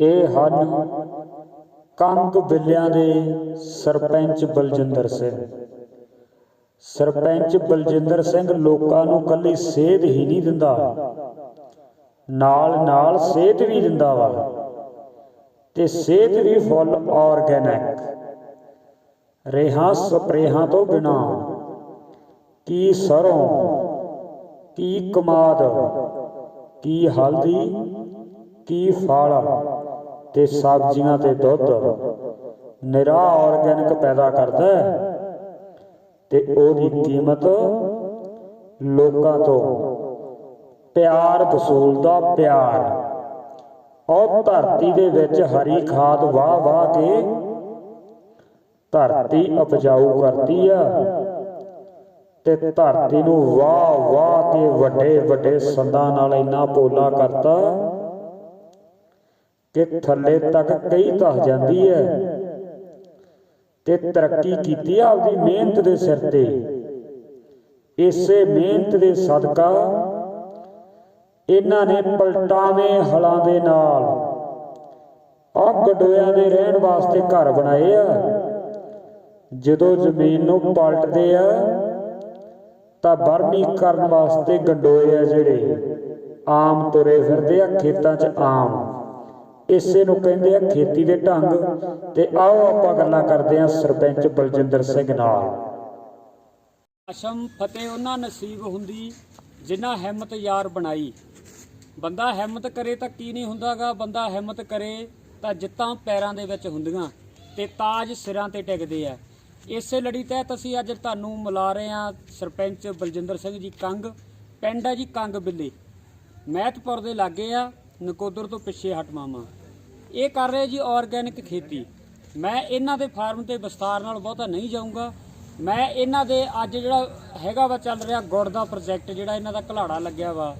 ਇਹ ਹਨ ਕੰਗ ਬਿੱਲਿਆਂ ਦੇ ਸਰਪੰਚ ਬਲਜਿੰਦਰ ਸਿੰਘ। ਸਰਪੰਚ ਬਲਜਿੰਦਰ ਸਿੰਘ ਲੋਕਾਂ ਨੂੰ ਕੱਲੀ ਸੇਧ ਹੀ ਨਹੀਂ ਦਿੰਦਾ। ਨਾਲ ਨਾਲ ਸੇਧ ਵੀ ਦਿੰਦਾ ਵਾ। ਤੇ ਸੇਧ ਵੀ ਫੁੱਲ ਆਰਗੈਨਿਕ। ਰੇਹਾਂ ਸਪਰੇਹਾਂ ਤੋਂ ਬਿਨਾ ਕੀ ਸਰੋਂ, ਕੀ ਕਮਾਦ, ਕੀ ਹਲਦੀ ਕੀ ਫਲ ਤੇ ਸਬਜ਼ੀਆਂ ਤੇ ਦੁੱਧ ਨਿਰਾ ਆਰਗੈਨਿਕ ਪੈਦਾ ਕਰਦਾ ਹੈ ਤੇ ਉਹਦੀ ਕੀਮਤ ਲੋਕਾਂ ਤੋਂ ਪਿਆਰ ਵਸੂਲਦਾ ਪਿਆਰ। ਉਹ ਧਰਤੀ ਦੇ ਵਿੱਚ ਹਰੀ ਖਾਦ ਵਾਹ ਵਾਹ ਕੇ ਧਰਤੀ ਉਪਜਾਊ ਕਰਦੀ ਆ ਤੇ ਧਰਤੀ ਨੂੰ ਵਾਹ ਵਾਹ ਕੇ ਵੱਡੇ ਵੱਡੇ ਸੰਦਾਂ ਨਾਲ ਇੰਨਾ ਪੋਲਾ ਕਰਤਾ ਕਿ ਥੱਲੇ ਤੱਕ ਕਈ ਧਸ ਜਾਂਦੀ ਹੈ। ਤੇ ਤਰੱਕੀ ਕੀਤੀ ਆ ਆਪਦੀ ਮਿਹਨਤ ਦੇ ਸਿਰ ਤੇ। ਇਸੇ ਮਿਹਨਤ ਦੇ ਸਦਕਾ ਇਹਨਾਂ ਨੇ ਪਲਟਾਵੇਂ ਹਲਾਂ ਦੇ ਨਾਲ ਆ ਗਡੋਇਆਂ ਦੇ ਰਹਿਣ ਵਾਸਤੇ ਘਰ ਬਣਾਏ ਆ। ਜਦੋਂ ਜ਼ਮੀਨ ਨੂੰ ਪਲਟਦੇ ਆ, ਤਾਂ ਬਰਮੀ ਕਰਨ ਵਾਸਤੇ ਗੰਡੋਏ ਆ ਜਿਹੜੇ। ਆਮ ਤੁਰੇ ਫਿਰਦੇ ਆ, ਖੇਤਾਂ 'ਚ ਆਮ। ਇਸੇ ਨੂੰ ਕਹਿੰਦੇ ਆ ਖੇਤੀ ਦੇ ਢੰਗ। ਤੇ ਆਓ ਆਪਾਂ ਗੱਲਾਂ ਕਰਦੇ ਆ ਸਰਪੰਚ ਬਲਜਿੰਦਰ ਸਿੰਘ ਨਾਲ। ਅਸ਼ਮ ਫਤਿਹ ਉਹਨਾਂ ਨਸੀਬ ਹੁੰਦੀ ਜਿਨ੍ਹਾਂ ਹਿੰਮਤ ਯਾਰ ਬਣਾਈ। ਬੰਦਾ ਹਿੰਮਤ ਕਰੇ ਤਾਂ ਕੀ ਨਹੀਂ ਹੁੰਦਾਗਾ, ਬੰਦਾ ਹਿੰਮਤ ਕਰੇ ਤਾਂ ਜਿੱਤਾਂ ਪੈਰਾਂ ਦੇ ਵਿੱਚ ਹੁੰਦੀਆਂ ਤੇ ਤਾਜ ਸਿਰਾਂ ਤੇ ਟਿਕਦੇ ਆ। ਇਸੇ ਲੜੀ ਤਹਿਤ ਅਸੀਂ ਅੱਜ ਤੁਹਾਨੂੰ ਮਿਲਾ ਰਹੇ ਹਾਂ ਸਰਪੰਚ ਬਲਜਿੰਦਰ ਸਿੰਘ ਜੀ ਕੰਗ, ਪਿੰਡ ਹੈ ਜੀ ਕੰਗ ਬਿੱਲੀ। ਮਹਿਤਪੁਰ ਦੇ ਲਾਗੇ ਆ। ਨਕੋਦਰ ਤੋਂ ਪਿੱਛੇ ਹਟਮਾਮਾ ਇਹ ਕਰ ਰਹੇ ਜੀ ਆਰਗੈਨਿਕ ਖੇਤੀ। ਮੈਂ ਇਹਨਾਂ ਦੇ ਫਾਰਮ ਤੇ ਵਿਸਤਾਰ ਨਾਲ ਬਹੁਤਾ ਨਹੀਂ ਜਾਊਂਗਾ। ਮੈਂ ਇਹਨਾਂ ਦੇ ਅੱਜ ਜਿਹੜਾ ਹੈਗਾ ਵਾ ਚੱਲ ਰਿਹਾ ਗੁੜ ਦਾ ਪ੍ਰੋਜੈਕਟ ਜਿਹੜਾ ਇਹਨਾਂ ਦਾ ਘਲਾੜਾ ਲੱਗਿਆ ਵਾ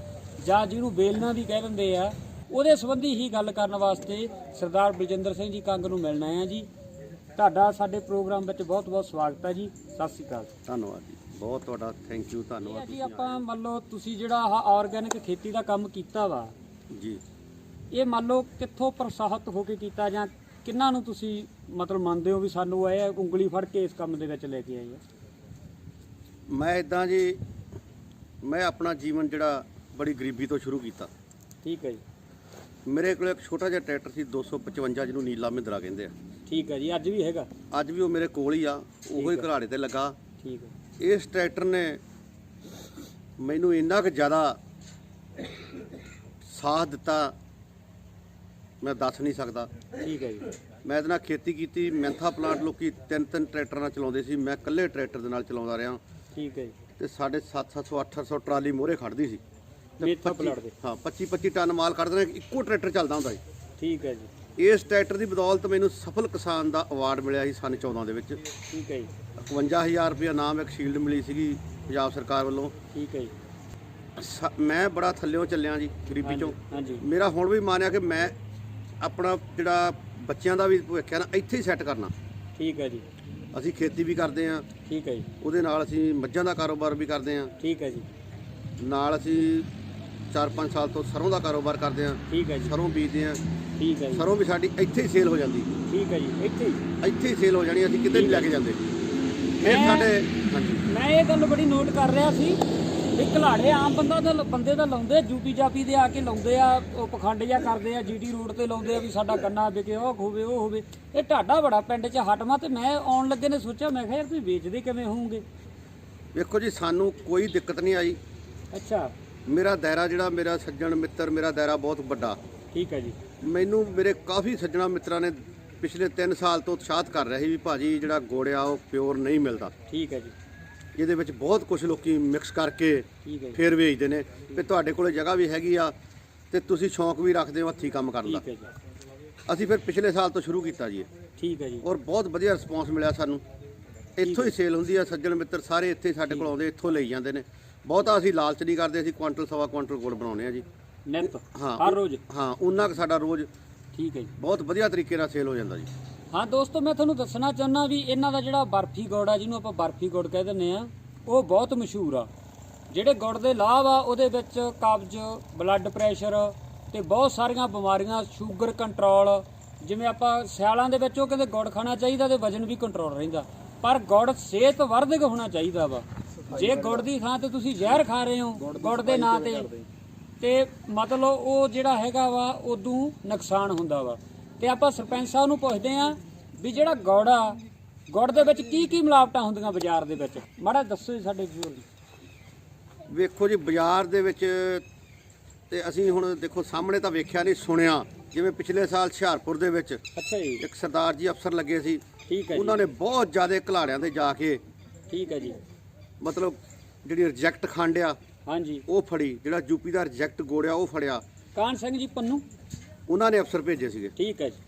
ਜਾਂ ਜਿਹਨੂੰ ਬੇਲਣਾ ਵੀ ਕਹਿ ਦਿੰਦੇ ਆ ਉਹਦੇ ਸੰਬੰਧੀ ਹੀ ਗੱਲ ਕਰਨ ਵਾਸਤੇ ਸਰਦਾਰ ਬਲਜਿੰਦਰ ਸਿੰਘ ਜੀ ਕੰਗ ਨੂੰ ਮਿਲਣਾ ਹੈ ਜੀ। ਤੁਹਾਡਾ ਸਾਡੇ ਪ੍ਰੋਗਰਾਮ ਵਿੱਚ ਬਹੁਤ ਬਹੁਤ ਸਵਾਗਤ ਹੈ ਜੀ। ਸਤਿ ਸ਼੍ਰੀ ਅਕਾਲ। ਧੰਨਵਾਦ ਜੀ। ਬਹੁਤ ਤੁਹਾਡਾ ਥੈਂਕ ਯੂ ਧੰਨਵਾਦ ਜੀ ਆਪਾਂ ਮੰਨ ਲਓ ਤੁਸੀਂ ਜਿਹੜਾ ਆਹ ਆਰਗੈਨਿਕ ਖੇਤੀ ਦਾ ਕੰਮ ਕੀਤਾ ਵਾ ਜੀ। ਇਹ ਮੰਨ ਲਓ ਕਿੱਥੋਂ ਪ੍ਰੋਤਸਾਹਿਤ ਹੋ ਕੇ ਕੀਤਾ ਜਾਂ ਕਿੰਨਾਂ ਨੂੰ ਤੁਸੀਂ ਮਤਲਬ ਮੰਨਦੇ ਹੋ ਵੀ ਸਾਨੂੰ ਇਹ ਉਂਗਲੀ ਫੜ ਕੇ ਇਸ ਕੰਮ ਦੇ ਵਿੱਚ ਲੈ ਕੇ ਆਏ ਆ ਮੈਂ ਇਦਾਂ ਜੀ ਮੈਂ ਆਪਣਾ ਜੀਵਨ ਜਿਹੜਾ ਬੜੀ ਗਰੀਬੀ ਤੋਂ ਸ਼ੁਰੂ ਕੀਤਾ। ਠੀਕ ਹੈ ਜੀ। ਮੇਰੇ ਕੋਲ ਇੱਕ ਛੋਟਾ ਜਿਹਾ ਟਰੈਕਟਰ ਸੀ 255 ਜਿਹਨੂੰ ਨੀਲਾ ਮਹਿੰਦਰਾ ਕਹਿੰਦੇ ਆ। ਠੀਕ ਹੈ ਜੀ ਅੱਜ ਵੀ ਹੈਗਾ? ਅੱਜ ਵੀ ਉਹ ਮੇਰੇ ਕੋਲ ਹੀ ਆ ਉਹੋ ਹੀ। ਘਰਾੜੇ ਤੇ ਲੱਗਾ। ਠੀਕ ਹੈ। ਇਸ ਟਰੈਕਟਰ ਨੇ ਮੈਨੂੰ ਇੰਨਾ ਕੁ ਜ਼ਿਆਦਾ ਸਾਥ ਦਿੱਤਾ ਮੈਂ ਦੱਸ ਨਹੀਂ ਸਕਦਾ। ਠੀਕ ਹੈ ਜੀ। ਮੈਂ ਇਹਦੇ ਨਾਲ ਖੇਤੀ ਕੀਤੀ ਮੈਂਥਾ ਪਲਾਂਟ ਲੋਕੀ ਤਿੰਨ ਤਿੰਨ ਟਰੈਕਟਰ ਨਾਲ ਚਲਾਉਂਦੇ ਸੀ। ਮੈਂ ਇਕੱਲੇ ਟਰੈਕਟਰ ਦੇ ਨਾਲ ਚਲਾਉਂਦਾ ਰਿਹਾ। ਠੀਕ ਹੈ ਜੀ। ਤੇ ਸਾਡੇ 700 800 ਟਰਾਲੀ ਮੋਰੇ ਖੜਦੀ ਸੀ। ਮੇਥਾ 25 ਪਲਾਟ ਦੇ। ਹਾਂ 25 25 ਟਨ ਮਾਲ ਕੱਢਦੇ ਨੇ ਇੱਕੋ ਟਰੈਕਟਰ ਚੱਲਦਾ ਹੁੰਦਾ ਸੀ। ਠੀਕ ਹੈ ਜੀ। ਇਸ ਟਰੈਕਟਰ ਦੀ ਬਦੌਲਤ ਮੈਨੂੰ ਸਫਲ ਕਿਸਾਨ ਦਾ ਅਵਾਰਡ ਮਿਲਿਆ ਸੀ ਸਨ 14 ਦੇ ਵਿੱਚ। ਠੀਕ ਹੈ ਜੀ। 51000 ਰੁਪਏ ਨਾਮ ਇੱਕ ਸ਼ੀਲਡ ਮਿਲੀ ਸੀਗੀ ਪੰਜਾਬ ਸਰਕਾਰ ਵੱਲੋਂ। ਠੀਕ ਹੈ ਜੀ। ਮੈਂ ਬੜਾ ਥੱਲਿਓਂ ਚੱਲਿਆ ਜੀ ਗਰੀਬੀ ਚੋਂ। ਮੇਰਾ ਹੁਣ ਵੀ ਮਾਨਿਆ ਕਿ ਮੈਂ ਆਪਣਾ ਜਿਹੜਾ ਬੱਚਿਆਂ ਦਾ ਵੀ ਭਵਿੱਖ ਹੈ ਨਾ ਇੱਥੇ ਹੀ ਸੈੱਟ ਕਰਨਾ। ਠੀਕ ਹੈ ਜੀ। ਅਸੀਂ ਖੇਤੀ ਵੀ ਕਰਦੇ ਹਾਂ। ਠੀਕ ਹੈ ਜੀ। ਉਹਦੇ ਨਾਲ ਅਸੀਂ ਮੱਝਾਂ ਦਾ ਕਾਰੋਬਾਰ ਵੀ ਕਰਦੇ ਹਾਂ। ਠੀਕ ਹੈ ਜੀ। ਨਾਲ ਅਸੀਂ 4-5 ਸਾਲ ਤੋਂ ਸਰੋਂ ਦਾ ਕਾਰੋਬਾਰ ਕਰਦੇ ਹਾਂ। ਠੀਕ ਹੈ ਜੀ। ਸਰੋਂ ਬੀਜਦੇ ਹਾਂ। ਠੀਕ ਹੈ ਜੀ। ਸਰੋਂ ਵੀ ਸਾਡੀ ਇੱਥੇ ਹੀ ਸੇਲ ਹੋ ਜਾਂਦੀ। ਠੀਕ ਹੈ ਜੀ ਇੱਥੇ ਹੀ। ਇੱਥੇ ਹੀ ਸੇਲ ਹੋ ਜਾਣੀ ਅਸੀਂ ਕਿਤੇ ਨਹੀਂ ਲੈ ਕੇ ਜਾਂਦੇ। ਫਿਰ ਸਾਡੇ ਹਾਂਜੀ। ਮੈਂ ਇਹ ਗੱਲ ਬੜੀ ਨੋਟ ਕਰ ਰਿਹਾ ਸੀ ਵੀ ਘਲਾੜੇ ਆਮ ਬੰਦਾ ਦਾ ਬੰਦੇ ਦਾ ਲਾਉਂਦੇ ਜੂਪੀ ਜਾਪੀ ਦੇ ਆ ਕੇ ਲਾਉਂਦੇ ਆ ਉਹ ਪਖੰਡ ਜਿਹਾ ਕਰਦੇ ਆ ਜੀਟੀ ਰੋਡ ਤੇ ਲਾਉਂਦੇ ਆ ਵੀ ਸਾਡਾ ਗੰਨਾ ਵਿਕੇ ਉਹ ਹੋਵੇ ਉਹ ਹੋਵੇ। ਇਹ ਢਾਡਾ ਬੜਾ ਪਿੰਡ 'ਚ ਹਟਵਾ ਤੇ ਮੈਂ ਆਉਣ ਲੱਗੇ ਨੇ ਸੋਚਿਆ ਮੈਂ ਕਿਹਾ ਯਾਰ ਤੁਸੀਂ ਵੇਚਦੇ ਕਿਵੇਂ ਹੋਵੋਗੇ? ਵੇਖੋ ਜੀ ਸਾਨੂੰ ਕੋਈ ਦਿੱਕਤ ਨਹੀਂ ਆਈ। ਅੱਛਾ। ਮੇਰਾ ਦਾਇਰਾ ਜਿਹੜਾ ਮੇਰਾ ਸੱਜਣ ਮਿੱਤਰ ਮੇਰਾ ਦਾਇਰਾ ਬਹੁਤ ਵੱਡਾ। ਠੀਕ ਹੈ ਜੀ। ਮੈਨੂੰ ਮੇਰੇ ਕਾਫੀ ਸੱਜਣਾ ਮਿੱਤਰਾਂ ਨੇ ਪਿਛਲੇ 3 ਸਾਲ ਤੋਂ ਉਤਸ਼ਾਹਤ ਕਰ ਰਹੇ ਸੀ ਵੀ ਭਾਜੀ ਜਿਹੜਾ ਗੋੜਿਆ ਉਹ ਪਿਓਰ ਨਹੀਂ ਮਿਲਦਾ। ਠੀਕ ਹੈ ਜੀ। ਇਹਦੇ ਵਿੱਚ ਬਹੁਤ ਕੁਝ ਲੋਕੀ ਮਿਕਸ ਕਰਕੇ ਠੀਕ ਹੈ ਜੀ। ਫੇਰ ਵੇਚਦੇ ਨੇ। ਵੀ ਤੁਹਾਡੇ ਕੋਲੇ ਜਗ੍ਹਾ ਵੀ ਹੈਗੀ ਆ ਤੇ ਤੁਸੀਂ ਸ਼ੌਂਕ ਵੀ ਰੱਖਦੇ ਹੋ ਹੱਥੀਂ ਕੰਮ ਕਰਨ ਦਾ। ਠੀਕ ਹੈ ਜੀ। ਅਸੀਂ ਫਿਰ ਪਿਛਲੇ ਸਾਲ ਤੋਂ ਸ਼ੁਰੂ ਕੀਤਾ ਜੀ। ਇਹ। ਠੀਕ ਹੈ ਜੀ। ਔਰ ਬਹੁਤ ਵਧੀਆ ਰਿਸਪੌਂਸ ਮਿਲਿਆ ਸਾਨੂੰ। ਇੱਥੋਂ ਹੀ ਸੇਲ ਹੁੰਦੀ ਆ ਸੱਜਣ ਮਿੱਤਰ ਸਾਰੇ ਇੱਥੇ ਸਾਡੇ ਕੋਲ ਆਉਂਦੇ ਇੱਥੋਂ ਲਈ ਜਾਂਦੇ ਨੇ। ਬਹੁਤਾ ਅਸੀਂ ਲਾਲਚ ਨਹੀਂ ਕਰਦੇ ਅਸੀਂ ਕੁਆਂਟਲ ਸਵਾ ਕੁਆਂਟਲ ਗੁੜ ਬਣਾਉਂਦੇ ਆ ਜੀ। ਨਿਤ ਹਾਂ। ਹਰ ਰੋਜ਼? ਹਾਂ ਉਹਨਾਂ ਕੁ ਸਾਡਾ ਰੋਜ਼ ਠੀਕ ਹੈ ਜੀ। ਬਹੁਤ ਵਧੀਆ ਤਰੀਕੇ ਨਾਲ ਸੇਲ ਹੋ ਜਾਂਦਾ ਜੀ। ਹਾਂ ਦੋਸਤੋ ਮੈਂ ਤੁਹਾਨੂੰ ਦੱਸਣਾ ਚਾਹੁੰਦਾ ਵੀ ਇਹਨਾਂ ਦਾ ਜਿਹੜਾ ਬਰਫੀ ਗੁੜ ਆ ਜਿਹਨੂੰ ਆਪਾਂ ਬਰਫੀ ਗੁੜ ਕਹਿ ਦਿੰਦੇ ਆ ਉਹ ਬਹੁਤ ਮਸ਼ਹੂਰ ਆ। ਜਿਹੜੇ ਗੁੜ ਦੇ ਲਾਭ ਆ ਉਹਦੇ ਵਿੱਚ ਕਬਜ਼ ਬਲੱਡ ਪ੍ਰੈਸ਼ਰ ਤੇ ਬਹੁਤ ਸਾਰੀਆਂ ਬਿਮਾਰੀਆਂ ਸ਼ੂਗਰ ਕੰਟਰੋਲ ਜਿਵੇਂ ਆਪਾਂ ਸਿਆਲਾਂ ਦੇ ਵਿੱਚ ਉਹ ਕਹਿੰਦੇ ਗੁੜ ਖਾਣਾ ਚਾਹੀਦਾ ਤੇ ਵਜਨ ਵੀ ਕੰਟਰੋਲ ਰਹਿੰਦਾ। ਪਰ ਗੁੜ ਸਿਹਤ ਵਰਧਕ ਹੋਣਾ ਚਾਹੀਦਾ ਵਾ। ਜੇ ਗੁੜ ਦੀ ਥਾਂ ਤੇ ਤੁਸੀਂ ਜ਼ਹਿਰ ਖਾ ਰਹੇ ਹੋ ਗੁੜ ਦੇ ਨਾਂ ਤੇ ਤੇ ਮਤਲਬ ਉਹ ਜਿਹੜਾ ਹੈਗਾ ਵਾ ਉਦੋਂ ਨੁਕਸਾਨ ਹੁੰਦਾ ਵਾ। ਤੇ ਆਪਾਂ ਸਰਪੰਚ ਸਾਹਿਬ ਨੂੰ ਪੁੱਛਦੇ ਆਂ ਵੀ ਜਿਹੜਾ ਗੁੜ ਗੁੜ ਦੇ ਵਿੱਚ ਕੀ ਕੀ ਮਿਲਾਵਟਾਂ ਹੁੰਦੀਆਂ ਬਾਜ਼ਾਰ ਦੇ ਵਿੱਚ? ਮਾੜਾ ਦੱਸੋ ਜੀ ਸਾਡੇ ਨੂੰ ਵੇਖੋ ਜੀ ਬਾਜ਼ਾਰ ਦੇ ਵਿੱਚ ਤੇ ਅਸੀਂ ਹੁਣ ਦੇਖੋ ਸਾਹਮਣੇ ਤਾਂ ਵੇਖਿਆ ਨਹੀਂ ਸੁਣਿਆ। ਜਿਵੇਂ ਪਿਛਲੇ ਸਾਲ ਹੁਸ਼ਿਆਰਪੁਰ ਦੇ ਵਿੱਚ ਅੱਛਾ ਜੀ। ਇੱਕ ਸਰਦਾਰ ਜੀ ਅਫਸਰ ਲੱਗੇ ਸੀ। ਠੀਕ ਹੈ ਜੀ। ਉਹਨਾਂ ਨੇ ਬਹੁਤ ਜ਼ਿਆਦਾ ਘਲਾੜਿਆਂ ਤੇ ਜਾ ਕੇ ਠੀਕ ਹੈ ਜੀ। ਮਤਲਬ ਜਿਹੜੀ ਰਿਜੈਕਟ ਖੰਡ ਆ ਹਾਂਜੀ। ਉਹ ਫੜੀ। ਜਿਹੜਾ ਯੂਪੀ ਦਾ ਰਿਜੈਕਟ ਗੋੜਿਆ ਉਹ ਫੜਿਆ। ਕਾਨ ਸਿੰਘ ਜੀ ਪੰਨੂ? ਉਹਨਾਂ ਨੇ ਅਫਸਰ ਭੇਜੇ ਸੀਗੇ। ਠੀਕ ਹੈ ਜੀ।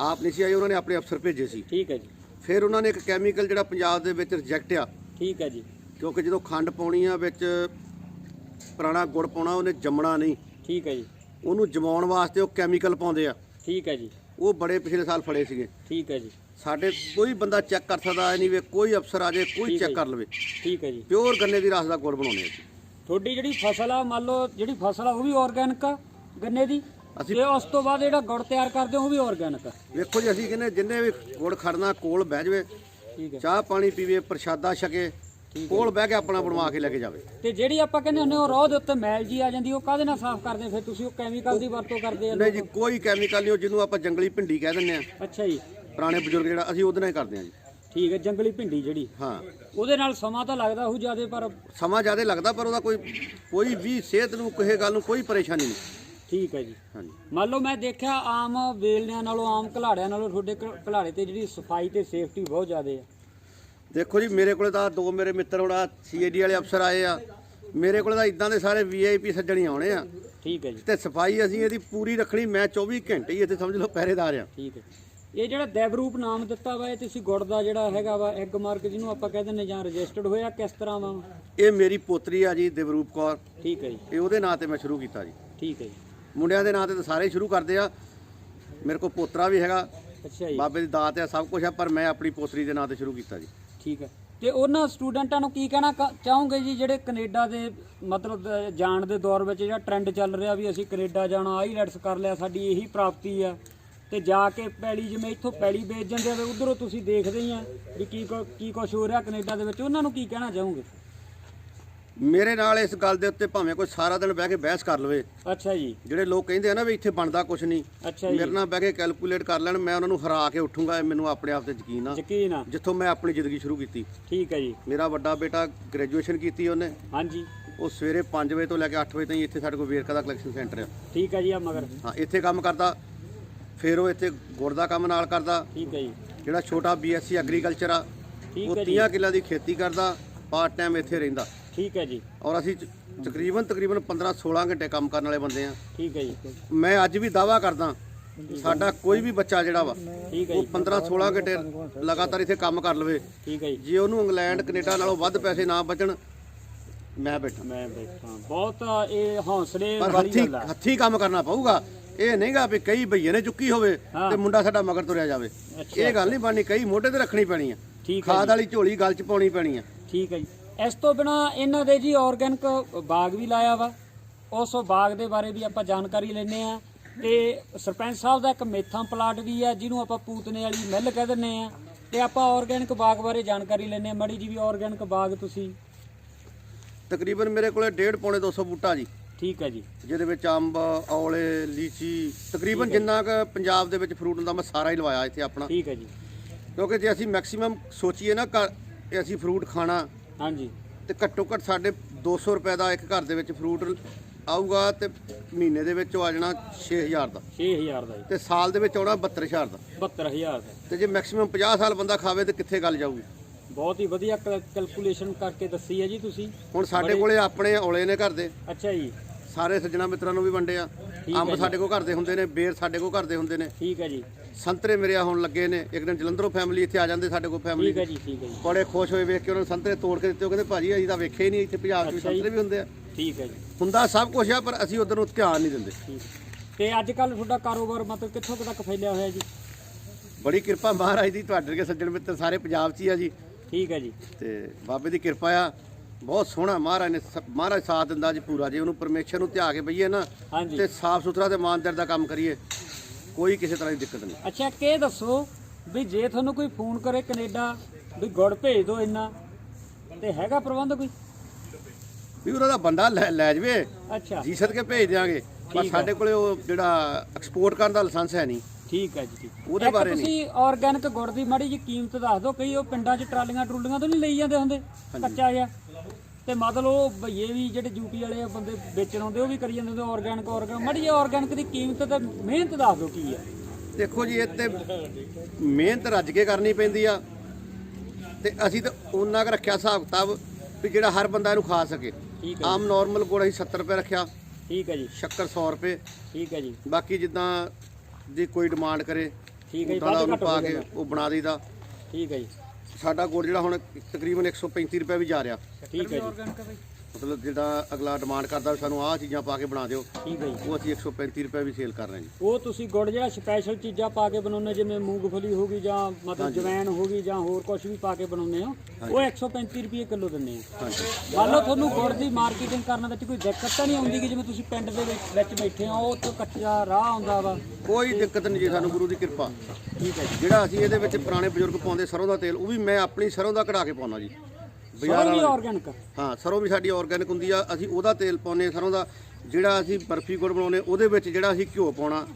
ਆਪ ਨਹੀਂ ਸੀ ਆਏ ਉਹਨਾਂ ਨੇ ਆਪਣੇ ਅਫਸਰ ਭੇਜੇ ਸੀ। ਠੀਕ ਹੈ ਜੀ। ਫਿਰ ਉਹਨਾਂ ਨੇ ਇੱਕ ਕੈਮੀਕਲ ਜਿਹੜਾ ਪੰਜਾਬ ਦੇ ਵਿੱਚ ਰਿਜੈਕਟ ਆ। ਠੀਕ ਹੈ ਜੀ। ਕਿਉਂਕਿ ਜਦੋਂ ਖੰਡ ਪਾਉਣੀ ਆ ਵਿੱਚ ਪੁਰਾਣਾ ਗੁੜ ਪਾਉਣਾ ਉਹਨੇ ਜੰਮਣਾ ਨਹੀਂ। ਠੀਕ ਹੈ ਜੀ। ਉਹਨੂੰ ਜਮਾਉਣ ਵਾਸਤੇ ਉਹ ਕੈਮੀਕਲ ਪਾਉਂਦੇ ਆ। ਠੀਕ ਹੈ ਜੀ। ਉਹ ਬੜੇ ਪਿਛਲੇ ਸਾਲ ਫੜੇ ਸੀਗੇ। ਠੀਕ ਹੈ ਜੀ। ਸਾਡੇ ਕੋਈ ਬੰਦਾ ਚੈੱਕ ਕਰ ਸਕਦਾ ਐ ਨਹੀਂ ਵੇ ਕੋਈ ਅਫਸਰ ਆ ਜਾਏ ਕੋਈ ਚੈੱਕ ਕਰ ਲਵੇ। ਠੀਕ ਹੈ ਜੀ। ਪਿਓਰ ਗੰਨੇ ਦੀ ਰਸ ਦਾ ਗੁੜ ਬਣਾਉਣੇ ਆ ਤੁਹਾਡੀ ਜਿਹੜੀ ਫਸਲ ਆ ਮੰਨ ਲਓ ਜਿਹੜੀ ਫਸਲ ਆ ਉਹ ਵੀ ਆਰਗੈਨਿਕ ਆ ਗੰਨੇ ਦੀ? ਅਸੀਂ- ਤੇ ਉਸ ਤੋਂ ਬਾਅਦ ਜਿਹੜਾ ਗੁੜ ਤਿਆਰ ਕਰਦੇ ਹੋ ਉਹ ਵੀ ਆਰਗੈਨਿਕ ਵੇਖੋ ਜੀ ਅਸੀਂ ਕਹਿੰਦੇ ਜਿੰਨੇ ਵੀ ਗੁੜ ਖੜਨਾ ਕੋਲ ਬਹਿ ਜਾਵੇ ਠੀਕ ਹੈ। ਚਾਹ ਪਾਣੀ ਪੀਵੇ ਪ੍ਰਸ਼ਾਦਾ ਛਕੇ ਕੋਲ ਬਹਿ ਕੇ ਆਪਣਾ ਬਣਵਾ ਕੇ ਲੈ ਕੇ ਜਾਵੇ। ਤੇ ਜਿਹੜੀ ਆਪਾਂ ਕਹਿੰਦੇ ਹੁੰਦੇ ਉਹ ਰੋਹ ਦੇ ਉੱਤੇ ਮੈਲ ਜੀ ਆ ਜਾਂਦੀ ਉਹ ਕਾਹਦੇ ਨਾਲ ਸਾਫ਼ ਕਰਦੇ ਫਿਰ ਤੁਸੀਂ? ਉਹ ਕੈਮੀਕਲ ਦੀ ਵਰਤੋਂ ਕਰਦੇ ਆ ਨਹੀਂ ਜੀ ਕੋਈ ਕੈਮੀਕਲ ਨਹੀਂ ਉਹ ਜਿਹਨੂੰ ਆਪਾਂ ਜੰਗਲੀ ਭਿੰਡੀ ਕਹਿ ਦਿੰਦੇ ਆ। ਅੱਛਾ ਜੀ। ਪੁਰਾਣੇ ਬਜ਼ੁਰਗ ਜਿਹੜਾ ਅਸੀਂ ਉਹਦੇ ਨਾਲ ਹੀ ਕਰਦੇ ਆ ਜੀ। ਠੀਕ ਹੈ ਜੰਗਲੀ ਭਿੰਡੀ ਜਿਹੜੀ। ਹਾਂ। ਉਹਦੇ ਨਾਲ ਸਮਾਂ ਤਾਂ ਲੱਗਦਾ ਉਹ ਜਿਆਦੇ ਪਰ ਸਮਾਂ ਜ਼ਿਆਦਾ ਲੱਗਦਾ ਪਰ ਉਹਦਾ ਕੋਈ ਕੋਈ ਵੀ ਸਿਹਤ ਨੂੰ ਕਿਸੇ ਗੱਲ ਨੂੰ ਕੋਈ ਪਰੇਸ਼ਾਨੀ ਨਹੀਂ। ਠੀਕ ਹੈ ਜੀ। ਹਾਂਜੀ। ਮੰਨ ਲਓ ਮੈਂ ਦੇਖਿਆ ਆਮ ਵੇਲਣਿਆਂ ਨਾਲੋਂ ਆਮ ਘਲਾੜਿਆਂ ਨਾਲੋਂ ਤੁਹਾਡੇ ਘ- ਘਲਾੜੇ ਤੇ ਜਿਹੜੀ ਸਫ਼ਾਈ ਤੇ ਸੇਫਟੀ ਬਹੁਤ ਜ਼ਿਆਦੇ ਆ ਦੇਖੋ ਜੀ ਮੇਰੇ ਕੋਲੇ ਤਾਂ ਦੋ ਮੇਰੇ ਮਿੱਤਰ ਹੋਣਾ ਸੀਆਈਡੀ ਵਾਲੇ ਅਫਸਰ ਆਏ ਆ। ਮੇਰੇ ਕੋਲੇ ਤਾਂ ਇਦਾਂ ਦੇ ਸਾਰੇ ਵੀਆਈਪੀ ਸੱਜਣੀ ਆਉਣੇ ਆ। ਠੀਕ ਹੈ ਜੀ। ਤੇ ਸਫ਼ਾਈ ਅਸੀਂ ਇਹਦੀ ਪੂਰੀ ਰੱਖਣੀ ਮੈਂ 24 ਘੰਟੇ ਹੀ ਇੱਥੇ ਸਮਝ ਲਓ ਪਹਿਰੇਦਾਰ ਆ। ਠੀਕ ਹੈ ਇਹ ਜਿਹੜਾ ਦੇਵਰੂਪ ਨਾਮ ਦਿੱਤਾ ਵਾ ਇਹ ਤੁਸੀਂ ਗੁੜ ਦਾ ਜਿਹੜਾ ਹੈਗਾ ਵਾ ਐਗ ਮਾਰਕ ਜਿਹਨੂੰ ਆਪਾਂ ਕਹਿੰਦੇ ਨੇ ਜਾਂ ਰਜਿਸਟਰਡ ਹੋਇਆ ਕਿਸ ਤਰ੍ਹਾਂ ਵਾ? ਇਹ ਮੇਰੀ ਪੋਤਰੀ ਆ ਜੀ ਦੇਵਰੂਪ ਕੌਰ। ਠੀਕ ਹੈ ਜੀ। ਇਹ ਉਹਦੇ ਨਾਂ ਤੇ ਮੈਂ ਸ਼ੁਰੂ ਕੀਤਾ ਜੀ। ਠੀਕ ਹੈ ਜੀ। ਮੁੰਡਿਆਂ ਦੇ ਨਾਂ ਤੇ ਤਾਂ ਸਾਰੇ ਸ਼ੁਰੂ ਕਰਦੇ ਆ। ਮੇਰੇ ਕੋਲ ਪੋਤਰਾ ਵੀ ਹੈਗਾ ਅੱਛਾ ਜੀ। ਬਾਬੇ ਦੀ ਦਾਤ ਆ ਸਭ ਕੁਝ ਆ ਪਰ ਮੈਂ ਆਪਣੀ ਪੋਤਰੀ ਦੇ ਨਾਂ ਤੇ ਸ਼ੁਰੂ ਕੀਤਾ ਜੀ। ਠੀਕ ਹੈ ਤੇ ਉਹਨਾਂ ਸਟੂਡੈਂਟਾਂ ਨੂੰ ਕੀ ਕਹਿਣਾ ਕ- ਚਾਹੋਗੇ ਜੀ ਜਿਹੜੇ ਕੈਨੇਡਾ ਦੇ ਮਤਲਬ ਅਹ, ਜਾਣ ਦੇ ਦੌਰ ਵਿੱਚ ਜਿਹੜਾ ਟ੍ਰੈਂਡ ਚੱਲ ਰਿਹਾ ਵੀ ਅਸੀਂ ਕੈਨੇਡਾ ਜਾਣਾ ਆਈਲੈਟਸ ਕਰ ਲਿਆ ਸਾਡੀ ਇਹੀ ਪ੍ਰਾਪਤੀ ਆ। ਤੇ ਜਾ ਕੇ ਪੈਲੀ ਜਿਵੇਂ ਇੱਥੋਂ ਪੈਲੀ ਵੇਚ ਜਾਂਦੇ ਆ ਤੇ ਉਧਰੋਂ ਤੁਸੀਂ ਦੇਖਦੇ ਹੀ ਆ ਵੀ ਕੀ ਕੁ- ਕੀ ਕੁਝ ਹੋ ਰਿਹਾ ਕੈਨੇਡਾ ਦੇ ਵਿੱਚ। ਉਹਨਾਂ ਨੂੰ ਕੀ ਕਹਿਣਾ ਚਾਹੋਗੇ? ਮੇਰੇ ਨਾਲ ਇਸ ਗੱਲ ਦੇ ਉੱਤੇ ਭਾਵੇਂ ਕੋਈ ਸਾਰਾ ਦਿਨ ਬਹਿ ਕੇ ਬਹਿਸ ਕਰ ਲਵੇ। ਅੱਛਾ ਜੀ। ਜਿਹੜੇ ਲੋਕ ਕਹਿੰਦੇ ਆ ਨਾ ਵੀ ਇੱਥੇ ਬਣਦਾ ਕੁਝ ਨਹੀਂ। ਅੱਛਾ ਜੀ। ਮੇਰੇ ਨਾਲ ਬਹਿ ਕੇ ਕੈਲਕੂਲੇਟ ਕਰ ਲੈਣ ਮੈਂ ਉਹਨਾਂ ਨੂੰ ਹਰਾ ਕੇ ਉੱਠੂੰਗਾ ਇਹ ਮੈਨੂੰ ਆਪਣੇ ਆਪ ਤੇ ਯਕੀਨ ਆ। ਯਕੀਨ ਆ। ਜਿੱਥੋਂ ਮੈਂ ਆਪਣੀ ਜ਼ਿੰਦਗੀ ਸ਼ੁਰੂ ਕੀਤੀ। ਠੀਕ ਹੈ ਜੀ। ਮੇਰਾ ਵੱਡਾ ਬੇਟਾ ਗ੍ਰੈਜੂਏਸ਼ਨ ਕੀਤੀ ਉਹਨੇ। ਹਾਂਜੀ। ਉਹ ਸਵੇਰੇ 5 ਵਜੇ ਤੋਂ ਲੈ ਕੇ 8 ਵਜੇ ਤਾਈਂ ਇੱਥੇ ਸਾਡੇ ਕੋਲ ਵੇਰਕਾ ਦਾ ਕਲੈਕਸ਼ਨ ਸੈਂਟਰ ਆ। ਠੀਕ ਹੈ ਜੀ ਆ ਮਗਰ। ਹਾਂ ਇੱਥੇ ਕੰਮ ਕਰਦਾ। ਫਿਰ ਉਹ ਇੱਥੇ ਗੁੜ ਦਾ ਕੰਮ ਨਾਲ ਕਰਦਾ। ਠੀਕ ਹੈ ਜੀ। ਜਿਹੜਾ ਛੋਟਾ ਬੀਐਸਸੀ ਐਗਰੀਕਲਚਰ ਆ ਉਹ ਹੈ ਜੀ। 30 ਕਿੱਲਾ ਦੀ ਖੇਤੀ ਕਰਦਾ ਪਾਰਟ ਟਾਈਮ ਇੱਥੇ ਰਹਿੰਦਾ। ਠੀਕ ਹੈ ਜੀ। ਔਰ ਅਸੀਂ ਤਕਰੀਬਨ ਤਕਰੀਬਨ 15 16 ਘੰਟੇ ਕੰਮ ਕਰਨ ਵਾਲੇ ਬੰਦੇ ਆ ਠੀਕ ਹੈ ਜੀ। ਮੈਂ ਅੱਜ ਵੀ ਦਾਵਾ ਕਰਦਾ ਸਾਡਾ ਕੋਈ ਵੀ ਬੱਚਾ ਜਿਹੜਾ ਵਾ ਠੀਕ ਹੈ ਉਹ ਜੀ। 15 16 ਘੰਟੇ ਲਗਾਤਾਰ ਇੱਥੇ ਕੰਮ ਕਰ ਲਵੇ। ਠੀਕ ਹੈ ਜੀ। ਜੇ ਉਹਨੂੰ ਇੰਗਲੈਂਡ ਕੈਨੇਡਾ ਨਾਲੋਂ ਵੱਧ ਪੈਸੇ ਨਾ ਬਚਣ ਮੈਂ ਬੈਠਾ। ਮੈਂ ਬੈਠਾ। ਬਹੁਤ ਇਹ ਹੌਸਲੇ ਪਰ ਵਾਲੀ ਹੱਥੀ ਗੱਲ ਆ। ਹੱਥੀ ਕੰਮ ਕਰਨਾ ਪਊਗਾ। ਇਹ ਨਹੀਂਗਾ ਵੀ ਕਈ ਭਈਏ ਨੇ ਚੁੱਕੀ ਹੋਵੇ ਹਾਂ। ਤੇ ਮੁੰਡਾ ਸਾਡਾ ਮਗਰ ਤੁਰਿਆ ਜਾਵੇ। ਅੱਛਾ। ਇਹ ਗੱਲ ਨਹੀਂ ਬਣਨੀ। ਕਈ ਮੋਢੇ ਤੇ ਰੱਖਣੀ ਪੈਣੀ ਆ। ਠੀਕ ਹੈ ਖਾਦ ਵਾਲੀ ਝੋਲੀ ਗਲ ਚ ਪਾਉਣੀ ਪੈਣੀ ਆ। ਠੀਕ ਹੈ ਜੀ। ਇਸ ਤੋਂ ਬਿਨਾ ਇਹਨਾਂ ਦੇ ਜੀ ਆਰਗੈਨਿਕ ਬਾਗ ਵੀ ਲਾਇਆ ਵਾ। ਉਸ ਬਾਗ ਦੇ ਬਾਰੇ ਵੀ ਆਪਾਂ ਜਾਣਕਾਰੀ ਲੈਣੇ ਆ ਤੇ ਸਰਪੰਚ ਸਾਹਿਬ ਦਾ ਇੱਕ ਮੇਥਾਂ ਪਲਾਟ ਵੀ ਆ ਜਿਹਨੂੰ ਆਪਾਂ ਪੂਤਨੇ ਵਾਲੀ ਮਿੱਲ ਕਹਿ ਦਿੰਨੇ ਆ ਤੇ ਆਪਾਂ ਆਰਗੈਨਿਕ ਬਾਗ ਬਾਰੇ ਜਾਣਕਾਰੀ ਲੈਣੇ ਆ ਮੜੀ ਜੀ ਵੀ ਆਰਗੈਨਿਕ ਬਾਗ ਤੁਸੀਂ। ਤਕਰੀਬਨ ਮੇਰੇ ਕੋਲੇ 1.5 ਪੌਣੇ 200 ਬੂਟਾ ਜੀ। ਠੀਕ ਹੈ ਜੀ। ਜਿਹਦੇ ਵਿੱਚ ਅੰਬ ਔਲੇ ਲੀਚੀ ਤਕਰੀਬਨ ਜਿੰਨਾ ਕੁ ਪੰਜਾਬ ਦੇ ਵਿੱਚ ਫਰੂਟ ਹੁੰਦਾ ਮੈਂ ਸਾਰਾ ਹੀ ਲਵਾਇਆ ਇੱਥੇ ਆਪਣਾ। ਠੀਕ ਹੈ ਜੀ। ਕਿਉਂਕਿ ਜੇ ਅਸੀਂ ਮੈਕਸਿਮਮ ਸੋਚੀਏ ਨਾ ਅਸੀਂ ਫਰੂਟ ਖਾਣਾ ਹਾਂਜੀ। ਤੇ ਘੱਟੋ ਘੱਟ ਸਾਡੇ 200 ਰੁਪਏ ਦਾ ਇੱਕ ਘਰ ਦੇ ਵਿੱਚ ਫਰੂਟ ਆਊਗਾ ਤੇ ਮਹੀਨੇ ਦੇ ਵਿੱਚ ਉਹ ਆ ਜਾਣਾ 6000 ਦਾ। 6000 ਦਾ ਜੀ। ਤੇ ਸਾਲ ਦੇ ਵਿੱਚ ਆਉਣਾ 72000 ਦਾ। 72000 ਦਾ। ਤੇ ਜੇ ਮੈਕਸਿਮਮ 50 ਸਾਲ ਬੰਦਾ ਖਾਵੇ ਤੇ ਕਿੱਥੇ ਗੱਲ ਜਾਊਗੀ? ਬਹੁਤ ਹੀ ਵਧੀਆ ਕੈਲਕੂਲੇਸ਼ਨ ਕਰਕੇ ਦੱਸੀ ਹੈ ਜੀ ਤੁਸੀਂ। ਹੁਣ ਸਾਡੇ ਕੋਲੇ ਆਪਣੇ ਔਲੇ ਨੇ ਘਰ ਦੇ। ਅੱਛਾ ਜੀ। ਸਾਰੇ ਸੱਜਣਾ ਮਿੱਤਰਾਂ ਨੂੰ ਵੀ ਵੰਡੇ ਆ। ਅੰਬ। ਸਾਡੇ ਕੋਲ ਘਰ ਦੇ ਹੁੰਦੇ ਨੇ ਬੇਰ ਸਾਡੇ ਕੋਲ ਘਰ ਦੇ ਹੁੰਦੇ ਨੇ। ਠੀਕ ਹੈ ਜੀ। ਸੰਤਰੇ ਮੇਰੇ ਆ ਹੁਣ ਲੱਗੇ ਨੇ। ਇੱਕ ਦਿਨ ਜਲੰਧਰੋਂ ਫੈਮਿਲੀ ਇੱਥੇ ਆ ਜਾਂਦੇ ਸਾਡੇ ਕੋਲ ਫੈਮਿਲੀ ਠੀਕ ਹੈ ਜੀ ਠੀਕ ਹੈ ਜੀ। ਬੜੇ ਖੁਸ਼ ਹੋਏ ਵੇਖ ਕੇ ਉਹਨਾਂ ਨੇ ਸੰਤਰੇ ਤੋੜ ਕੇ ਦਿੱਤੇ। ਉਹ ਕਹਿੰਦੇ ਭਾਜੀ ਅਸੀਂ ਤਾਂ ਵੇਖੇ ਹੀ ਨਹੀਂ ਇੱਥੇ ਪੰਜਾਬ 'ਚ ਵੀ। ਸੰਤਰੇ ਵੀ ਹੁੰਦੇ ਆ। ਠੀਕ ਹੈ ਜੀ। ਹੁੰਦਾ ਸਭ ਕੁਝ ਆ ਪਰ ਅਸੀਂ ਉਧਰ ਨੂੰ ਧਿਆਨ ਨਹੀਂ ਦਿੰਦੇ। ਤੇ ਅੱਜ ਕੱਲ ਤੁਹਾਡਾ ਕਾਰੋਬਾਰ ਮਤਲਬ ਕਿੱਥੋਂ ਤੱਕ ਫੈਲਿਆ ਹੋਇਆ ਜੀ? ਬੜੀ ਕਿਰਪਾ ਮਹਾਰਾਜ ਦੀ ਤੁਹਾਡੇ ਵਰਗੇ ਸੱਜਣ ਮਿੱਤਰ ਸਾਰੇ ਪੰਜਾਬ 'ਚ ਹੀ ਆ ਜੀ। ਠੀਕ ਹੈ ਜੀ। ਤੇ ਬਾਬੇ ਦੀ ਕਿਰਪਾ ਆ। ਬਹੁਤ ਸੋਹਣਾ ਮਹਾਰਾਜ ਨੇ ਮਹਾਰਾਜ ਸਾਥ ਦਿੰਦਾ ਜੀ ਪੂਰਾ। ਜੀ ਉਹਨੂੰ ਪਰਮੇਸ਼ਰ ਨੂੰ ਧਿਆ ਕੇ ਬਈਏ ਨਾ ਤੇ ਸਾਫ਼ ਸੁਥਰਾ ਤੇ ਇਮਾਨਦਾਰ ਦਾ ਕੰਮ ਕਰੀਏ। ਕੋਈ ਕਿਸੇ ਤਰ੍ਹਾਂ ਦੀ ਦਿੱਕਤ ਨਹੀਂ। ਅੱਛਾ ਕਿ ਦੱਸੋ ਵੀ ਜੇ ਤੁਹਾਨੂੰ ਕੋਈ ਫੋਨ ਕਰੇ ਕੈਨੇਡਾ ਵੀ ਗੁੜ ਭੇਜ ਦਿਓ ਇੰਨਾ ਤੇ ਹੈਗਾ ਪ੍ਰਬੰਧ ਕੋਈ? ਵੀ ਉਹਨਾਂ ਦਾ ਬੰਦਾ ਲੈ ਲੈ ਜਵੇ ਅੱਛਾ। ਜੀ ਸਦਕੇ ਭੇਜ ਦਿਆਂਗੇ। ਪਰ। ਸਾਡੇ ਕੋਲੇ ਉਹ ਜਿਹੜਾ ਐਕਸਪੋਰਟ ਕਰਨ ਦਾ ਲਾਇਸੈਂਸ ਹੈ ਨਹੀਂ। ਠੀਕ ਹੈ ਜੀ ਠੀਕ ਉਹਦੇ ਬਾਰੇ ਤੁਸੀਂ ਆਰਗੈਨਿਕ ਗੁੜ ਦੀ ਮਾੜੀ ਜੀ ਕੀਮਤ ਦੱਸ ਦਿਓ। ਕਈ ਉਹ ਪਿੰਡਾਂ 'ਚ ਟਰਾਲੀਆਂ ਟਰੂਲੀਆਂ ਤੋਂ ਨਹੀਂ ਲਈ ਜਾਂਦੇ ਹੁੰਦੇ। ਕੱਚਾ ਜਿਹਾ। ਤੇ ਮਤਲਬ ਉਹ ਭਈਏ ਵੀ ਜਿਹੜੇ ਯੂਪੀ ਵਾਲੇ ਆ ਬੰਦੇ ਵੇਚਣ ਆਉਂਦੇ ਉਹ ਵੀ ਕਰੀ ਜਾਂਦੇ ਹੁੰਦੇ ਆਰਗੈਨਿਕ ਆਰਗੈਨਿਕ ਮਾੜੀ ਆਰਗੈਨਿਕ ਦੀ ਕੀਮਤ ਤੇ ਮਿਹਨਤ ਦੱਸ ਦਿਓ ਕੀ ਹੈ ਦੇਖੋ ਜੀ ਇਹ ਤੇ ਮਿਹਨਤ ਰੱਜ ਕੇ ਕਰਨੀ ਪੈਂਦੀ ਆ। ਤੇ ਅਸੀਂ ਤਾਂ ਉਹਨਾਂ ਕੁ ਰੱਖਿਆ ਹਿਸਾਬ ਕਿਤਾਬ ਵੀ ਜਿਹੜਾ ਹਰ ਬੰਦਾ ਇਹਨੂੰ ਖਾ ਸਕੇ। ਆਮ ਨਾਰਮਲ ਗੁੜ ਅਸੀਂ 70 ਰੁਪਏ ਰੱਖਿਆ। ਠੀਕ ਹੈ ਜੀ। ਸ਼ੱਕਰ 100 ਰੁਪਏ। ਠੀਕ ਹੈ ਜੀ। ਬਾਕੀ ਜਿੱਦਾਂ ਜੇ ਕੋਈ ਡਿਮਾਂਡ ਕਰੇ ਠੀਕ ਹੈ ਜੀ ਵੱਧ ਘੱਟ ਪਾ ਕੇ ਉਹ ਬਣਾ ਦਈਦਾ। ਠੀਕ ਹੈ ਜੀ। ਸਾਡਾ ਗੁੜ ਜਿਹੜਾ ਹੁਣ ਤਕਰੀਬਨ 135 ਰੁਪਏ ਵੀ ਜਾ ਰਿਹਾ। ਠੀਕ ਹੈ ਜੀ। ਮਤਲਬ ਜਿਹੜਾ ਅਗਲਾ ਡਿਮਾਂਡ ਕਰਦਾ ਵੀ ਸਾਨੂੰ ਆਹ ਚੀਜ਼ਾਂ ਪਾ ਕੇ ਬਣਾ ਦਿਓ ਠੀਕ ਹੈ ਜੀ। ਉਹ ਅਸੀਂ 135 ਰੁਪਏ ਵੀ ਸੇਲ ਕਰ ਰਹੇ ਹਾਂ ਜੀ। ਉਹ ਤੁਸੀਂ ਗੁੜ ਜਿਹੜਾ ਸਪੈਸ਼ਲ ਚੀਜ਼ਾਂ ਪਾ ਕੇ ਬਣਾਉਂਦੇ ਜਿਵੇਂ ਮੂੰਗਫਲੀ ਹੋ ਗਈ ਜਾਂ ਮਤਲਬ ਜਵੈਣ ਹੋ ਗਈ ਜਾਂ ਹੋਰ ਕੁਝ ਵੀ ਪਾ ਕੇ ਬਣਾਉਂਦੇ ਹੋ ਉਹ 135 ਰੁਪਏ ਕਿਲੋ ਦਿੰਦੇ ਆ। ਹਾਂਜੀ। ਮੰਨ ਲਓ ਤੁਹਾਨੂੰ ਗੁੜ ਦੀ ਮਾਰਕੀਟਿੰਗ ਕਰਨ ਵਿੱਚ ਕੋਈ ਦਿੱਕਤ ਤਾਂ ਨਹੀਂ ਆਉਂਦੀ ਕਿ ਜਿਵੇਂ ਤੁਸੀਂ ਪਿੰਡ ਦੇ ਵਿੱਚ ਵਿੱਚ ਬੈਠੇ ਹੋ ਉੱਥੇ ਕੱਚਾ ਰਾਹ ਆਉਂਦਾ ਵਾ। ਕੋਈ ਦਿੱਕਤ ਨਹੀਂ ਜੀ ਸਾਨੂੰ ਗੁਰੂ ਦੀ ਕਿਰਪਾ। ਠੀਕ ਹੈ ਜੀ। ਜਿਹੜਾ ਅਸੀਂ ਇਹਦੇ ਵਿੱਚ ਪੁਰਾਣੇ ਬਜ਼ੁਰਗ ਪਾਉਂਦੇ ਸਰੋਂ ਦਾ ਤੇਲ ਉਹ ਵੀ ਮੈਂ ਆਪਣੀ ਸਰੋਂ ਦਾ ਕਢਾ ਕੇ ਪਾਉਣਾ ਜੀ। ਬਾਜ਼ਾਰ ਸਰੋਂ ਵੀ ਵਾਲਾ ਆਰਗੈਨਿਕ ਹਾਂ ਸਰੋਂ ਵੀ ਸਾਡੀ ਆਰਗੈਨਿਕ ਹੁੰਦੀ ਆ। ਅਸੀਂ ਉਹਦਾ ਤੇਲ ਪਾਉਨੇ ਸਰੋਂ ਦਾ ਜਿਹੜਾ ਅਸੀਂ ਬਰਫੀ ਗੁੜ ਬਣਾਉਨੇ ਉਹਦੇ ਵਿੱਚ ਜਿਹੜਾ ਅਸੀਂ ਘਿਓ ਪਾਉਣਾ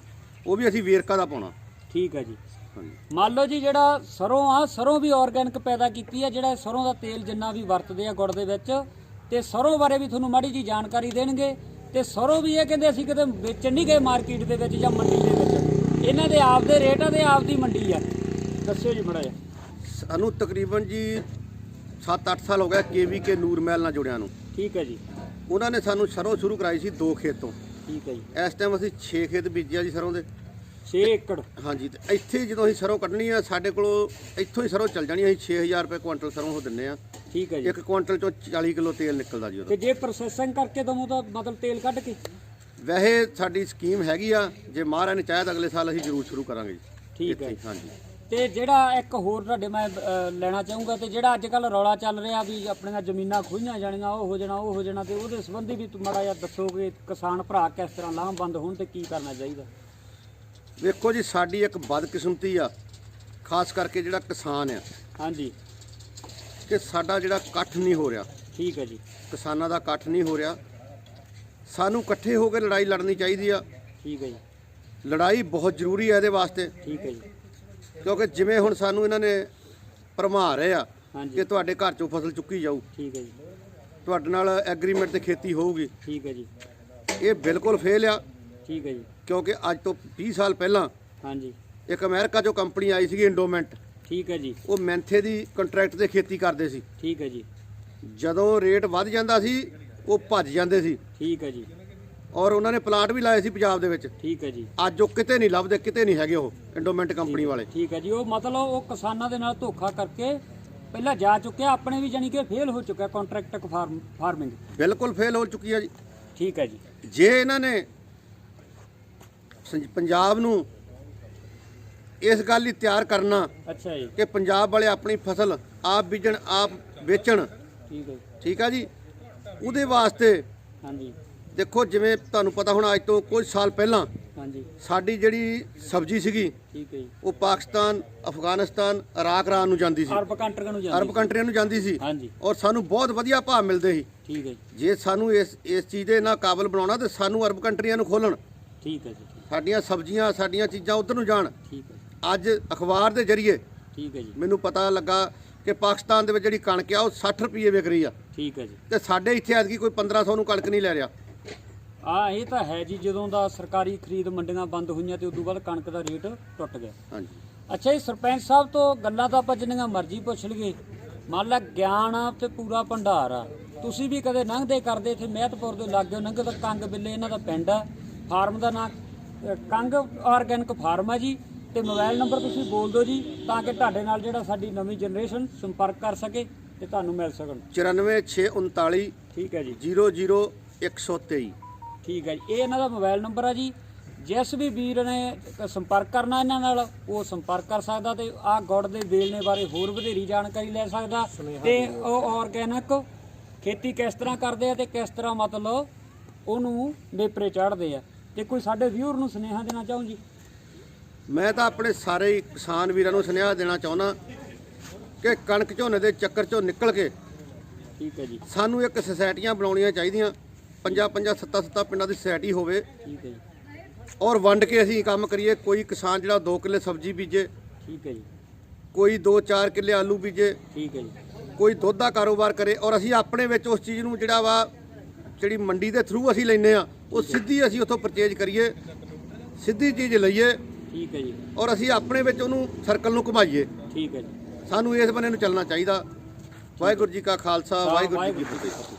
ਉਹ ਵੀ ਅਸੀਂ ਵੇਰਕਾ ਦਾ ਪਾਉਣਾ। ਠੀਕ ਹੈ ਜੀ। ਹਾਂਜੀ। ਮੰਨ ਲਓ ਜੀ ਜਿਹੜਾ ਸਰੋਂ ਆ ਸਰੋਂ ਵੀ ਆਰਗੈਨਿਕ ਪੈਦਾ ਕੀਤੀ ਆ ਜਿਹੜਾ ਸਰੋਂ ਦਾ ਤੇਲ ਜਿੰਨਾ ਵੀ ਵਰਤਦੇ ਆ ਗੁੜ ਦੇ ਵਿੱਚ ਤੇ ਸਰੋਂ ਬਾਰੇ ਵੀ ਤੁਹਾਨੂੰ ਮਾੜੀ ਜੀ ਜਾਣਕਾਰੀ ਦੇਣਗੇ। ਤੇ ਸਰੋਂ ਵੀ ਇਹ ਕਹਿੰਦੇ ਅਸੀਂ ਕਿਤੇ ਵੇਚਣ ਨਹੀਂ ਗਏ ਮਾਰਕੀਟ ਦੇ ਵਿੱਚ ਜਾਂ ਮੰਡੀ ਦੇ ਵਿੱਚ। ਇਹਨਾਂ ਦੇ ਆਪ ਦੇ ਰੇਟ ਆ ਤੇ ਆਪ ਦੀ ਮੰਡੀ ਆ। ਦੱਸਿਓ ਜੀ ਮੜਾ ਜੀ ਸਾਨੂੰ ਤਕਰੀਬਨ ਜੀ 7-8 ਸਾਲ ਹੋ ਗਿਆ ਕੇਵੀ ਕੇ ਨੂਰ ਮਹਿਲ ਨਾਲ ਜੁੜਿਆਂ ਨੂੰ। ਠੀਕ ਹੈ ਜੀ। ਉਹਨਾਂ ਨੇ ਸਾਨੂੰ ਸਰੋਂ ਸ਼ੁਰੂ ਕਰਾਈ ਸੀ ਦੋ ਖੇਤ ਤੋਂ। ਠੀਕ ਹੈ ਜੀ। ਇਸ ਟਾਈਮ ਅਸੀਂ 6 ਖੇਤ ਬੀਜਿਆ ਜੀ ਸਰੋਂ ਦੇ। 6 ਏਕੜ। ਹਾਂਜੀ ਤੇ ਇੱਥੇ ਜਦੋਂ ਅਸੀਂ ਸਰੋਂ ਕੱਢਣੀ ਆ ਸਾਡੇ ਕੋਲੋਂ ਇੱਥੋਂ ਹੀ ਸਰੋਂ ਚੱਲ ਜਾਣੀ ਅਸੀਂ 6000 ਰੁਪਏ ਕੁਇੰਟਲ ਸਰੋਂ ਉਹ ਦਿੰਨੇ ਆ। ਠੀਕ ਹੈ ਜੀ। ਇੱਕ ਕੁਇੰਟਲ ਚੋਂ 40 ਕਿਲੋ ਤੇਲ ਨਿਕਲਦਾ ਜੀ ਉਹਦਾ। ਤੇ ਜੇ ਪ੍ਰੋਸੈਸਿੰਗ ਕਰਕੇ ਦਮੋ ਤਾਂ ਮਤਲਬ ਤੇਲ ਕੱਢ ਕੇ। ਵੈਸੇ ਸਾਡੀ ਸਕੀਮ ਹੈਗੀ ਆ ਜੇ ਮਹਾਰਾਜ ਨੇ ਚਾਹਿਆ ਤਾਂ ਅਗਲੇ ਸਾਲ ਅਸੀਂ ਜ਼ਰੂਰ ਸ਼ੁਰੂ ਕਰਾਂਗੇ ਜੀ। ਠੀਕ ਹੈ ਹਾਂਜੀ। ਤੇ ਜਿਹੜਾ ਇੱਕ ਹੋਰ ਤੁਹਾਡੇ ਮੈਂ ਲੈਣਾ ਚਾਹੂੰਗਾ ਤੇ ਜਿਹੜਾ ਅੱਜ ਕੱਲ ਰੌਲਾ ਚੱਲ ਰਿਹਾ ਵੀ ਆਪਣੀਆਂ ਜ਼ਮੀਨਾਂ ਖੋਹੀਆਂ ਜਾਣੀਆਂ ਉਹ ਹੋ ਜਾਣਾ ਉਹ ਹੋ ਜਾਣਾ ਤੇ ਉਹਦੇ ਸੰਬੰਧੀ ਵੀ ਤੂੰ ਮਾੜਾ ਜਿਹਾ ਦੱਸੋਗੇ ਕਿਸਾਨ ਭਰਾ ਕਿਸ ਤਰ੍ਹਾਂ ਲਾਮਬੰਦ ਹੋਣ ਤੇ ਕੀ ਕਰਨਾ ਚਾਹੀਦਾ? ਵੇਖੋ ਜੀ ਸਾਡੀ ਇੱਕ ਬਦਕਿਸਮਤੀ ਆ ਖਾਸ ਕਰਕੇ ਜਿਹੜਾ ਕਿਸਾਨ ਆ। ਹਾਂਜੀ। ਕਿ ਸਾਡਾ ਜਿਹੜਾ ਇਕੱਠ ਨਹੀਂ ਹੋ ਰਿਹਾ। ਠੀਕ ਹੈ ਜੀ। ਕਿਸਾਨਾਂ ਦਾ ਇਕੱਠ ਨਹੀਂ ਹੋ ਰਿਹਾ। ਸਾਨੂੰ ਇਕੱਠੇ ਹੋ ਕੇ ਲੜਾਈ ਲੜਨੀ ਚਾਹੀਦੀ ਆ। ਠੀਕ ਹੈ ਜੀ। ਲੜਾਈ ਬਹੁਤ ਜ਼ਰੂਰੀ ਹੈ ਇਹਦੇ ਵਾਸਤੇ। ਠੀਕ ਹੈ ਜੀ। ਕਿਉਂਕਿ ਜਿਵੇਂ ਹੁਣ ਸਾਨੂੰ ਇਹਨਾਂ ਨੇ ਭਰਮਾ ਰਹੇ ਆ ਕਿ ਤੁਹਾਡੇ ਘਰ ਚੋਂ ਫਸਲ ਚੁੱਕੀ ਜਾਊ। ਠੀਕ ਹੈ ਜੀ। ਤੁਹਾਡੇ ਨਾਲ ਐਗਰੀਮੈਂਟ ਤੇ ਖੇਤੀ ਹੋਊਗੀ। ਠੀਕ ਹੈ ਜੀ। ਇਹ ਬਿਲਕੁਲ ਫੇਲ ਆ। ਠੀਕ ਹੈ ਜੀ। ਕਿਉਂਕਿ ਅੱਜ ਤੋਂ 20 ਸਾਲ ਪਹਿਲਾਂ ਹਾਂਜੀ। ਇੱਕ ਅਮਰੀਕਾ ਚੋਂ ਕੰਪਨੀ ਆਈ ਸੀਗੀ ਇੰਡੋਮੈਂਟ ਠੀਕ ਹੈ ਜੀ। ਉਹ ਮੈਂਥੇ ਦੀ ਕੰਟਰੈਕਟ ਤੇ ਖੇਤੀ ਕਰਦੇ ਸੀ। ਠੀਕ ਹੈ ਜੀ। ਜਦੋਂ ਰੇਟ ਵੱਧ ਜਾਂਦਾ ਸੀ ਉਹ ਭੱਜ ਜਾਂਦੇ ਸੀ। ਠੀਕ ਹੈ ਜੀ। ਔਰ ਉਹਨਾਂ ਨੇ ਪਲਾਟ ਵੀ ਲਾਏ ਸੀ ਪੰਜਾਬ ਦੇ ਵਿੱਚ। ਠੀਕ ਹੈ ਜੀ। ਅੱਜ ਉਹ ਕਿਤੇ ਨਹੀਂ ਲੱਭਦੇ ਕਿਤੇ ਨਹੀਂ ਹੈਗੇ ਉਹ ਇੰਡੋਮੈਂਟ ਕੰਪਨੀ ਵਾਲੇ। ਠੀਕ ਹੈ ਜੀ ਉਹ ਮਤਲਬ ਉਹ ਕਿਸਾਨਾਂ ਦੇ ਨਾਲ ਧੋਖਾ ਕਰਕੇ ਪਹਿਲਾਂ ਜਾ ਚੁੱਕਿਆ ਆਪਣੇ ਵੀ ਜਾਨੀ ਕਿ ਫੇਲ ਹੋ ਚੁੱਕਿਆ ਕੰਟਰੈਕਟ ਫਾਰਮ ਫਾਰਮਿੰਗ ਬਿਲਕੁਲ ਫੇਲ ਹੋ ਚੁੱਕੀ ਆ ਜੀ। ਠੀਕ ਹੈ ਜੀ। ਜੇ ਇਹਨਾਂ ਨੇ ਪੰਜਾਬ ਨੂੰ ਇਸ ਗੱਲ ਲਈ ਤਿਆਰ ਕਰਨਾ ਅੱਛਾ ਜੀ। ਕਿ ਪੰਜਾਬ ਵਾਲੇ ਆਪਣੀ ਫਸਲ ਆਪ ਬੀਜਣ ਆਪ ਵੇਚਣ। ਠੀਕ ਹੈ। ਠੀਕ ਆ ਜੀ? ਉਹਦੇ ਵਾਸਤੇ ਹਾਂਜੀ। ਦੇਖੋ ਜਿਵੇਂ ਤੁਹਾਨੂੰ ਪਤਾ ਹੁਣ ਅੱਜ ਤੋਂ ਕੁਝ ਸਾਲ ਪਹਿਲਾਂ ਹਾਂਜੀ। ਸਾਡੀ ਜਿਹੜੀ ਸਬਜ਼ੀ ਸੀਗੀ ਠੀਕ ਹੈ ਜੀ। ਉਹ ਪਾਕਿਸਤਾਨ ਅਫਗਾਨਿਸਤਾਨ ਇਰਾਕ ਰਾਨ ਨੂੰ ਜਾਂਦੀ ਸੀ। ਅਰਬ ਕੰਟਰੀਆਂ ਨੂੰ ਜਾਂਦੀ ਅਰਬ ਕੰਟਰੀਆਂ ਨੂੰ ਜਾਂਦੀ ਸੀ। ਹਾਂਜੀ। ਔਰ ਸਾਨੂੰ ਬਹੁਤ ਵਧੀਆ ਭਾਅ ਮਿਲਦੇ ਸੀ। ਠੀਕ ਹੈ ਜੀ। ਜੇ ਸਾਨੂੰ ਇਸ ਇਸ ਚੀਜ਼ ਦੇ ਨਾ ਕਾਬਲ ਬਣਾਉਣਾ ਤੇ ਸਾਨੂੰ ਅਰਬ ਕੰਟਰੀਆਂ ਨੂੰ ਖੋਲਣ ਠੀਕ ਹੈ ਜੀ ਸਾਡੀਆਂ ਸਬਜ਼ੀਆਂ ਸਾਡੀਆਂ ਚੀਜ਼ਾਂ ਉਧਰ ਨੂੰ ਜਾਣ। ਠੀਕ ਹੈ ਅੱਜ ਅਖਬਾਰ ਦੇ ਜ਼ਰੀਏ ਠੀਕ ਹੈ ਜੀ। ਮੈਨੂੰ ਪਤਾ ਲੱਗਾ ਕਿ ਪਾਕਿਸਤਾਨ ਦੇ ਵਿੱਚ ਜਿਹੜੀ ਕਣਕ ਆ ਉਹ 60 ਰੁਪਏ ਵਿਕ ਰਹੀ ਆ। ਠੀਕ ਹੈ ਜੀ। ਤੇ ਸਾਡੇ ਇੱਥੇ ਐਤਕੀ ਕੋਈ 1500 ਨੂੰ ਕਣਕ ਨਹੀਂ ਲੈ ਰਿਹਾ। ਆ ਇਹ ਤਾਂ ਹੈ ਜੀ ਜਦੋਂ ਦਾ ਸਰਕਾਰੀ ਖਰੀਦ ਮੰਡੀਆਂ ਬੰਦ ਹੋਈਆਂ ਤੇ ਉਦੋਂ ਬਾਅਦ ਕਣਕ ਦਾ ਰੇਟ ਟੁੱਟ ਗਿਆ। ਹਾਂਜੀ। ਅੱਛਾ ਜੀ ਸਰਪੰਚ ਸਾਹਿਬ ਤੋਂ ਗੱਲਾਂ ਤਾਂ ਆਪਾਂ ਜਿੰਨੀਆਂ ਮਰਜ਼ੀ ਪੁੱਛ ਲਈਏ। ਮੰਨ ਲਾ ਗਿਆਨ ਆ ਤੇ ਪੂਰਾ ਭੰਡਾਰ ਆ। ਤੁਸੀਂ ਵੀ ਕਦੇ ਲੰਘਦੇ ਕਰਦੇ ਇੱਥੇ ਮਹਿਤਪੁਰ ਦੇ ਲਾਗੇ ਲੰਘੇ ਤਾਂ ਕੰਗ ਬਿੱਲੇ ਇਹਨਾਂ ਦਾ ਪਿੰਡ ਆ। ਫਾਰਮ ਦਾ ਨਾਂ ਅ, ਕੰਗ ਆਰਗੈਨਿਕ ਫਾਰਮ ਆ ਜੀ। ਤੇ ਮੋਬਾਈਲ ਨੰਬਰ ਤੁਸੀਂ ਬੋਲ ਦਿਓ ਜੀ ਤਾਂ ਕਿ ਤੁਹਾਡੇ ਨਾਲ ਜਿਹੜਾ ਸਾਡੀ ਨਵੀਂ ਜਨਰੇਸ਼ਨ ਸੰਪਰਕ ਕਰ ਸਕੇ ਤੇ ਤੁਹਾਨੂੰ ਮਿਲ ਸਕਣ। 94639 ਠੀਕ ਹੈ ਜੀ। 00123 ਠੀਕ ਹੈ ਜੀ। ਇਹ ਇਹਨਾਂ ਦਾ ਮੋਬਾਈਲ ਨੰਬਰ ਆ ਜੀ। ਜਿਸ ਵੀ ਵੀਰ ਨੇ ਸੰਪਰਕ ਕਰਨਾ ਇਹਨਾਂ ਨਾਲ ਉਹ ਸੰਪਰਕ ਕਰ ਸਕਦਾ ਤੇ ਆਹ ਗੁੜ ਦੇ ਵੇਲਣੇ ਬਾਰੇ ਹੋਰ ਵਧੇਰੀ ਜਾਣਕਾਰੀ ਲੈ ਸਕਦਾ ਤੇ ਉਹ ਆਰਗੈਨਿਕ ਖੇਤੀ ਕਿਸ ਤਰ੍ਹਾਂ ਕਰਦੇ ਆ ਤੇ ਕਿਸ ਤਰ੍ਹਾਂ ਮਤਲਬ ਉਹਨੂੰ ਨੇਪਰੇ ਚਾੜਦੇ ਆ। ਤੇ ਕੋਈ ਸਾਡੇ ਵਿਊਅਰ ਨੂੰ ਸੁਨੇਹਾ ਦੇਣਾ ਚਾਹੋ ਜੀ? ਮੈਂ ਤਾਂ ਆਪਣੇ ਸਾਰੇ ਕਿਸਾਨ ਵੀਰਾਂ ਨੂੰ ਸੁਨੇਹਾ ਦੇਣਾ ਚਾਹੁੰਦਾ ਕਿ ਕਣਕ ਝੋਨੇ ਦੇ ਚੱਕਰ ਚੋਂ ਨਿਕਲ ਕੇ ਠੀਕ ਹੈ ਜੀ। ਸਾਨੂੰ ਇੱਕ ਸੁਸਾਇਟੀਆਂ ਬਣਾਉਣੀਆਂ ਚਾਹੀਦੀਆਂ। ਪੰਜਾਂ ਪੰਜਾਂ ਸੱਤਾ ਸੱਤਾ ਪਿੰਡਾਂ ਦੀ ਸੁਸਾਇਟੀ ਹੋਵੇ। ਠੀਕ ਹੈ ਜੀ। ਔਰ ਵੰਡ ਕੇ ਅਸੀਂ ਕੰਮ ਕਰੀਏ ਕੋਈ ਕਿਸਾਨ ਜਿਹੜਾ 2 ਕਿੱਲੇ ਸਬਜ਼ੀ ਬੀਜੇ ਠੀਕ ਹੈ ਜੀ। ਕੋਈ 2-4 ਕਿੱਲੇ ਆਲੂ ਬੀਜੇ ਠੀਕ ਹੈ ਜੀ। ਕੋਈ ਦੁੱਧ ਦਾ ਕਾਰੋਬਾਰ ਕਰੇ ਔਰ ਅਸੀਂ ਆਪਣੇ ਵਿੱਚ ਉਸ ਚੀਜ਼ ਨੂੰ ਜਿਹੜਾ ਵਾ ਜਿਹੜੀ ਮੰਡੀ ਦੇ ਥਰੂ ਅਸੀਂ ਲੈਨੇ ਆ ਉਹ ਸਿੱਧੀ ਅਸੀਂ ਉੱਥੋਂ ਪਰਚੇਜ ਕਰੀਏ ਸਿੱਧੀ ਚੀਜ਼ ਲਈਏ ਠੀਕ ਹੈ ਜੀ। ਔਰ ਅਸੀਂ ਆਪਣੇ ਵਿੱਚ ਉਹਨੂੰ ਸਰਕਲ ਨੂੰ ਘੁਮਾਈਏ। ਠੀਕ ਹੈ ਜੀ। ਸਾਨੂੰ ਇਸ ਬੰਨੇ ਨੂੰ ਚੱਲਣਾ ਚਾਹੀਦਾ। ਵਾਹਿਗੁਰੂ ਜੀ ਕਾ ਖਾਲਸਾ ਵਾਹਿਗੁਰੂ ਜੀ ਕੀ ਫਤਿਹ।